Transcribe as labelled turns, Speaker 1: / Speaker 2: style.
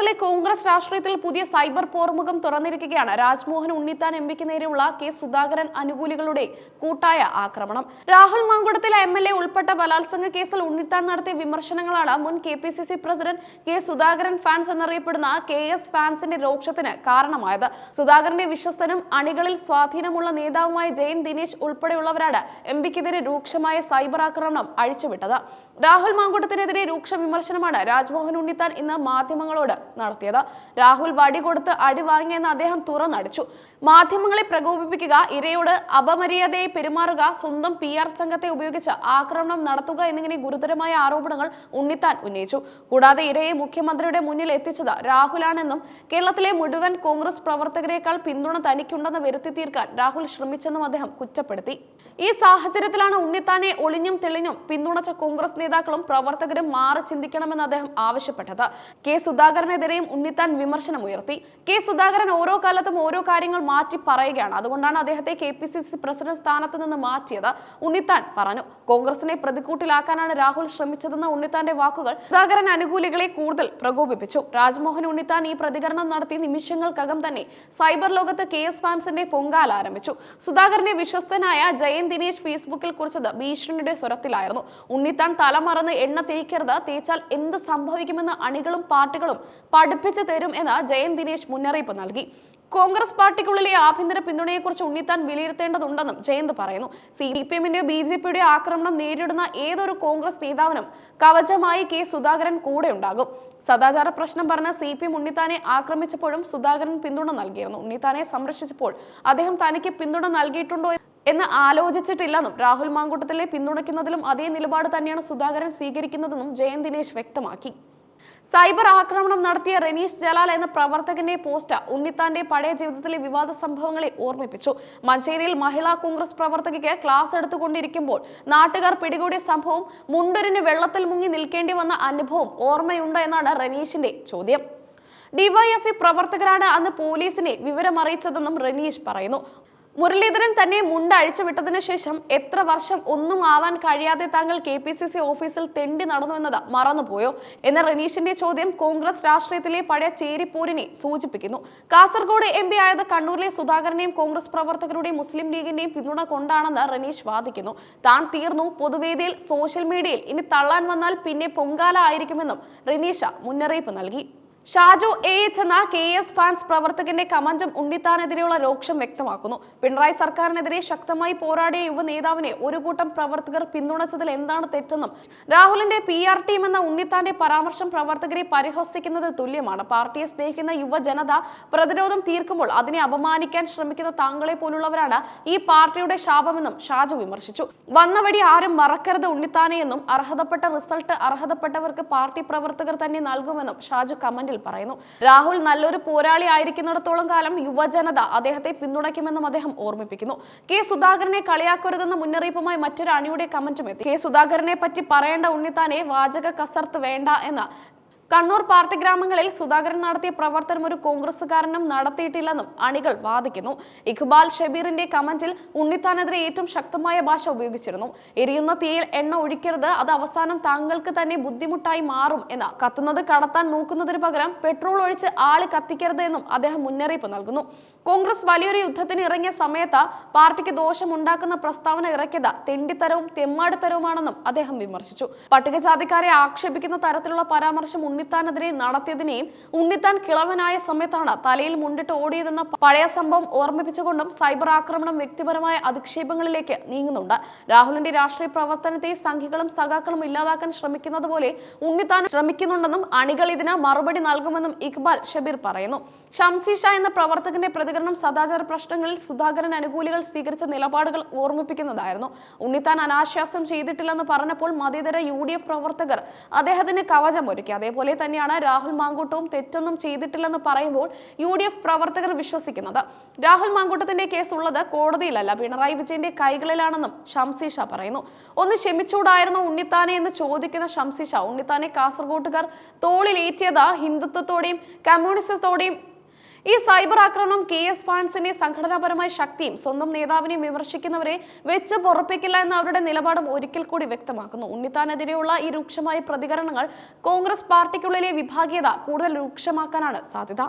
Speaker 1: കേരളത്തിലെ കോൺഗ്രസ് രാഷ്ട്രീയത്തിൽ പുതിയ സൈബർ പോർമുഖം തുറന്നിരിക്കുകയാണ്. രാജ്മോഹൻ ഉണ്ണിത്താൻ എം പിക്ക് നേരെയുള്ള കെ സുധാകരൻ അനുകൂലികളുടെ കൂട്ടായ ആക്രമണം. രാഹുൽ മാങ്കുടത്തിലെ എം എൽ എ ഉൾപ്പെട്ട ബലാത്സംഗ കേസിൽ ഉണ്ണിത്താൻ നടത്തിയ വിമർശനങ്ങളാണ് മുൻ K P C C president K Sudhakaran fans എന്നറിയപ്പെടുന്ന കെ എസ് ഫാൻസിന്റെ രോക്ഷത്തിന് കാരണമായത്. സുധാകരന്റെ വിശ്വസ്തനും അണികളിൽ സ്വാധീനമുള്ള നേതാവുമായ ജയൻ ദിനേശ് ഉൾപ്പെടെയുള്ളവരാണ് എം പിക്കെതിരെ രൂക്ഷമായ സൈബർ ആക്രമണം അഴിച്ചുവിട്ടത്. രാഹുൽ മാങ്കുട്ടത്തിനെതിരെ രൂക്ഷ വിമർശനമാണ് രാജ്മോഹൻ ഉണ്ണിത്താൻ ഇന്ന് മാധ്യമങ്ങളോട് നടത്തിയത്. രാഹുൽ വടി കൊടുത്ത് അടി വാങ്ങിയെന്ന് അദ്ദേഹം തുറന്നടിച്ചു. മാധ്യമങ്ങളെ പ്രകോപിപ്പിക്കുക ഇരയോട് അപമര്യാദയെ പെരുമാറുക സ്വന്തം പി ആർ സംഘത്തെ ഉപയോഗിച്ച് ആക്രമണം നടത്തുക എന്നിങ്ങനെ ഗുരുതരമായ ആരോപണങ്ങൾ ഉണ്ണിത്താൻ ഉന്നയിച്ചു. കൂടാതെ ഇരയെ മുഖ്യമന്ത്രിയുടെ മുന്നിൽ എത്തിച്ചത് രാഹുലാണെന്നും കേരളത്തിലെ മുഴുവൻ കോൺഗ്രസ് പ്രവർത്തകരെക്കാൾ പിന്തുണ തനിക്കുണ്ടെന്ന് വരുത്തി തീർക്കാൻ രാഹുൽ ശ്രമിച്ചെന്നും അദ്ദേഹം കുറ്റപ്പെടുത്തി. ഈ സാഹചര്യത്തിലാണ് ഉണ്ണിത്താനെ ഒളിഞ്ഞും തെളിഞ്ഞും പിന്തുണച്ച കോൺഗ്രസ് നേതാക്കളും പ്രവർത്തകരും മാറി ചിന്തിക്കണമെന്ന് അദ്ദേഹം ആവശ്യപ്പെട്ടത്. കെ സുധാകരനെതിരെയും ഉണ്ണിത്താൻ വിമർശനം ഉയർത്തി. കെ സുധാകരൻ ഓരോ കാലത്തും ഓരോ കാര്യങ്ങൾ മാറ്റി പറയുകയാണ്. അതുകൊണ്ടാണ് അദ്ദേഹത്തെ K P C C president സ്ഥാനത്ത് നിന്ന് മാറ്റിയത് ഉണ്ണിത്താൻ പറഞ്ഞു. കോൺഗ്രസിനെ പ്രതിക്കൂട്ടിലാക്കാനാണ് രാഹുൽ ശ്രമിച്ചതെന്ന ഉണ്ണിത്താന്റെ വാക്കുകൾ സുധാകരൻ അനുകൂലികളെ കൂടുതൽ പ്രകോപിപ്പിച്ചു. രാജ്മോഹൻ ഉണ്ണിത്താൻ ഈ പ്രതികരണം നടത്തി നിമിഷങ്ങൾക്കകം തന്നെ സൈബർ ലോകത്ത് കെ എസ് ഫാൻസിന്റെ പൊങ്കാല ആരംഭിച്ചു. സുധാകരന്റെ വിശ്വസ്തനായ ജയൻ ദിനേശ് ഫേസ്ബുക്കിൽ കുറിച്ചത് ഭീഷണിയുടെ സ്വരത്തിലായിരുന്നു. ഉണ്ണിത്താൻ തലമറന്ന് എണ്ണ തേക്കരുത് തേച്ചാൽ എന്ത് സംഭവിക്കുമെന്ന് അണികളും പാർട്ടികളും പഠിപ്പിച്ചു തരും എന്ന് ജയൻ ദിനേശ് മുന്നറിയിപ്പ് നൽകി. കോൺഗ്രസ് പാർട്ടിക്കുള്ളിലെ ആഭ്യന്തര പിന്തുണയെക്കുറിച്ച് ഉണ്ണിത്താൻ വിലയിരുത്തേണ്ടതുണ്ടെന്നും ജയന്ത് പറയുന്നു. സി പി എമ്മിന്റെ ബി ജെ പിയുടെ ആക്രമണം നേരിടുന്ന ഏതൊരു കോൺഗ്രസ് നേതാവിനും കവചമായി കെ സുധാകരൻ കൂടെ ഉണ്ടാകും. സദാചാര പ്രശ്നം പറഞ്ഞ സി പി എം ഉണ്ണിത്താനെ ആക്രമിച്ചപ്പോഴും സുധാകരൻ പിന്തുണ നൽകിയിരുന്നു. ഉണ്ണിത്താനെ സംരക്ഷിച്ചപ്പോൾ അദ്ദേഹം തനിക്ക് പിന്തുണ നൽകിയിട്ടുണ്ടോ എന്ന് ആലോചിച്ചിട്ടില്ലെന്നും രാഹുൽ മാങ്കൂട്ടത്തിലെ പിന്തുണയ്ക്കുന്നതിലും അതേ നിലപാട് തന്നെയാണ് സുധാകരൻ സ്വീകരിക്കുന്നതെന്നും ജയൻ ദിനേശ് വ്യക്തമാക്കി. സൈബർ ആക്രമണം നടത്തിയ റെനീഷ് ജലാൽ എന്ന പ്രവർത്തകന്റെ പോസ്റ്റ് ഉണ്ണിത്താന്റെ പഴയ ജീവിതത്തിലെ വിവാദ സംഭവങ്ങളെ ഓർമ്മിപ്പിച്ചു. മഞ്ചേരിയിൽ മഹിളാ കോൺഗ്രസ് പ്രവർത്തകയ്ക്ക് ക്ലാസ് എടുത്തുകൊണ്ടിരിക്കുമ്പോൾ നാട്ടുകാർ പിടികൂടിയ സംഭവം മുണ്ടരിന് വെള്ളത്തിൽ മുങ്ങി നിൽക്കേണ്ടി വന്ന അനുഭവം ഓർമ്മയുണ്ടോ എന്നാണ് റെനീഷിന്റെ ചോദ്യം. ഡിവൈഎഫ്ഇ പ്രവർത്തകരാണ് അന്ന് പോലീസിനെ വിവരമറിയിച്ചതെന്നും റെനീഷ് പറയുന്നു. മുരളീധരൻ തന്നെ മുണ്ട് അഴിച്ചുവിട്ടതിന് ശേഷം എത്ര വർഷം ഒന്നും ആവാൻ കഴിയാതെ താങ്കൾ കെ പി സി സി ഓഫീസിൽ തെണ്ടി നടന്നു എന്നത് മറന്നുപോയോ? എന്ന റനീഷിന്റെ ചോദ്യം കോൺഗ്രസ് രാഷ്ട്രീയത്തിലെ പഴയ ചേരിപ്പോരിനെ സൂചിപ്പിക്കുന്നു. കാസർഗോഡ് എം പി ആയത് കണ്ണൂരിലെ സുധാകരനെയും കോൺഗ്രസ് പ്രവർത്തകരുടെയും മുസ്ലിം ലീഗിന്റെയും പിന്തുണ കൊണ്ടാണെന്ന് റനീഷ് വാദിക്കുന്നു. താൻ തീർന്നു പൊതുവേദിയിൽ സോഷ്യൽ മീഡിയയിൽ ഇനി തള്ളാൻ വന്നാൽ പിന്നെ പൊങ്കാല ആയിരിക്കുമെന്നും റനീഷ മുന്നറിയിപ്പ് നൽകി. ഷാജു എ എച്ച് എന്ന കെ എസ് ഫാൻസ് പ്രവർത്തകന്റെ കമന്റും ഉണ്ണിത്താനെതിരെയുള്ള രോക്ഷം വ്യക്തമാക്കുന്നു. പിണറായി സർക്കാരിനെതിരെ ശക്തമായി പോരാടിയ യുവ നേതാവിനെ ഒരു കൂട്ടം പ്രവർത്തകർ പിന്തുണച്ചതിൽ എന്താണ് തെറ്റെന്നും രാഹുലിന്റെ പി ആർ ടീം എന്ന ഉണ്ണിത്താന്റെ പരാമർശം പ്രവർത്തകരെ പരിഹസിക്കുന്നത് തുല്യമാണ്. പാർട്ടിയെ സ്നേഹിക്കുന്ന യുവജനത പ്രതിരോധം തീർക്കുമ്പോൾ അതിനെ അപമാനിക്കാൻ ശ്രമിക്കുന്ന താങ്കളെ പോലുള്ളവരാണ് ഈ പാർട്ടിയുടെ ശാപമെന്നും ഷാജു വിമർശിച്ചു. വന്നവടി ആരും മറക്കരുത് ഉണ്ണിത്താനെയെന്നും അർഹതപ്പെട്ട റിസൾട്ട് അർഹതപ്പെട്ടവർക്ക് പാർട്ടി പ്രവർത്തകർ തന്നെ നൽകുമെന്നും ഷാജു കമന്റിൽ പറയുന്നു. രാഹുൽ നല്ലൊരു പോരാളി ആയിരിക്കുന്നിടത്തോളം കാലം യുവജനത അദ്ദേഹത്തെ പിന്തുണയ്ക്കുമെന്നും അദ്ദേഹം ഓർമ്മിപ്പിക്കുന്നു. കെ സുധാകരനെ കളിയാക്കരുതെന്ന മുന്നറിയിപ്പുമായി മറ്റൊരു അണിയുടെ കമന്റും എത്തി. കെ സുധാകരനെ പറ്റി പറയേണ്ട ഉണ്ണിത്താനെ വാചക കസർത്ത് വേണ്ട എന്ന കണ്ണൂർ പാർട്ടി ഗ്രാമങ്ങളിൽ സുധാകരൻ നടത്തിയ പ്രവർത്തനം ഒരു കോൺഗ്രസുകാരനും നടത്തിയിട്ടില്ലെന്നും അണികൾ വാദിക്കുന്നു. ഇഖ്ബാൽ ഷബീറിന്റെ കമന്റിൽ ഉണ്ണിത്താനെതിരെ ഏറ്റവും ശക്തമായ ഭാഷ ഉപയോഗിച്ചിരുന്നു. എരിയുന്ന തീയിൽ എണ്ണ ഒഴിക്കരുത് അത് അവസാനം താങ്കൾക്ക് തന്നെ ബുദ്ധിമുട്ടായി മാറും എന്ന. കത്തുന്നത് കടത്താൻ നോക്കുന്നതിന് പകരം പെട്രോൾ ഒഴിച്ച് ആളി കത്തിക്കരുത് എന്നും അദ്ദേഹം മുന്നറിയിപ്പ് നൽകുന്നു. കോൺഗ്രസ് വലിയൊരു യുദ്ധത്തിന് ഇറങ്ങിയ സമയത്ത് പാർട്ടിക്ക് ദോഷമുണ്ടാക്കുന്ന പ്രസ്താവന ഇറക്കിയത് തെണ്ടിത്തരവും തെമ്മാടിത്തരവുമാണെന്നും അദ്ദേഹം വിമർശിച്ചു. പട്ടികജാതിക്കാരെ ആക്ഷേപിക്കുന്ന തരത്തിലുള്ള പരാമർശം ഉണ്ണിത്താനെതിരെ നടത്തിയതിനെയും ഉണ്ണിത്താൻ കിളവനായ സമയത്താണ് തലയിൽ മുണ്ടിട്ട് ഓടിയതെന്ന പഴയ സംഭവം ഓർമ്മിപ്പിച്ചുകൊണ്ടും സൈബർ ആക്രമണം വ്യക്തിപരമായ അധിക്ഷേപങ്ങളിലേക്ക് നീങ്ങുന്നുണ്ട്. രാഹുലിന്റെ രാഷ്ട്രീയ പ്രവർത്തനത്തെ സംഘികളും സഖാക്കളും ഇല്ലാതാക്കാൻ ശ്രമിക്കുന്നത് പോലെ ഉണ്ണിത്താൻ ശ്രമിക്കുന്നുണ്ടെന്നും അണികൾ ഇതിന് മറുപടി നൽകുമെന്നും ഇക്ബാൽ ഷബീർ പറയുന്നു. ഷംസി ഷാ എന്ന പ്രവർത്തകന്റെ പ്രതികരണം സദാചാര പ്രശ്നങ്ങളിൽ സുധാകരൻ അനുകൂലികൾ സ്വീകരിച്ച നിലപാടുകൾ ഓർമ്മിപ്പിക്കുന്നതായിരുന്നു. ഉണ്ണിത്താൻ അനാശ്വാസം ചെയ്തിട്ടില്ലെന്ന് പറഞ്ഞപ്പോൾ മതേതര യു പ്രവർത്തകർ അദ്ദേഹത്തിന് കവചമൊരുക്കി. അതേപോലെ തന്നെയാണ് രാഹുൽ മാങ്കൂട്ടവും തെറ്റൊന്നും ചെയ്തിട്ടില്ലെന്ന് പറയുമ്പോൾ യു ഡി എഫ് പ്രവർത്തകർ വിശ്വസിക്കുന്നത്. രാഹുൽ മാങ്കൂട്ടത്തിന്റെ കേസ് ഉള്ളത് കോടതിയിലല്ല പിണറായി വിജയന്റെ കൈകളിലാണെന്നും ഷംസി ഷാ പറയുന്നു. ഒന്ന് ക്ഷമിച്ചൂടായിരുന്നു ഉണ്ണിത്താനെ എന്ന് ചോദിക്കുന്ന ഷംസി ഷാ ഉണ്ണിത്താനെ കാസർഗോട്ടുകാർ തോളിലേറ്റിയത് ഹിന്ദുത്വത്തോടെയും കമ്മ്യൂണിസത്തോടെയും ഈ സൈബർ ആക്രമണം കെ എസ് ഫാൻസിന്റെ സംഘടനാപരമായ ശക്തിയും സ്വന്തം നേതാവിനെയും വിമർശിക്കുന്നവരെ വെച്ച് പൊറപ്പിക്കില്ല എന്ന അവരുടെ നിലപാടും ഒരിക്കൽ കൂടി വ്യക്തമാക്കുന്നു. ഉണ്ണിത്താനെതിരെയുള്ള ഈ രൂക്ഷമായ പ്രതികരണങ്ങൾ കോൺഗ്രസ് പാർട്ടിക്കുള്ളിലെ വിഭാഗീയത കൂടുതൽ രൂക്ഷമാക്കാനാണ് സാധ്യത.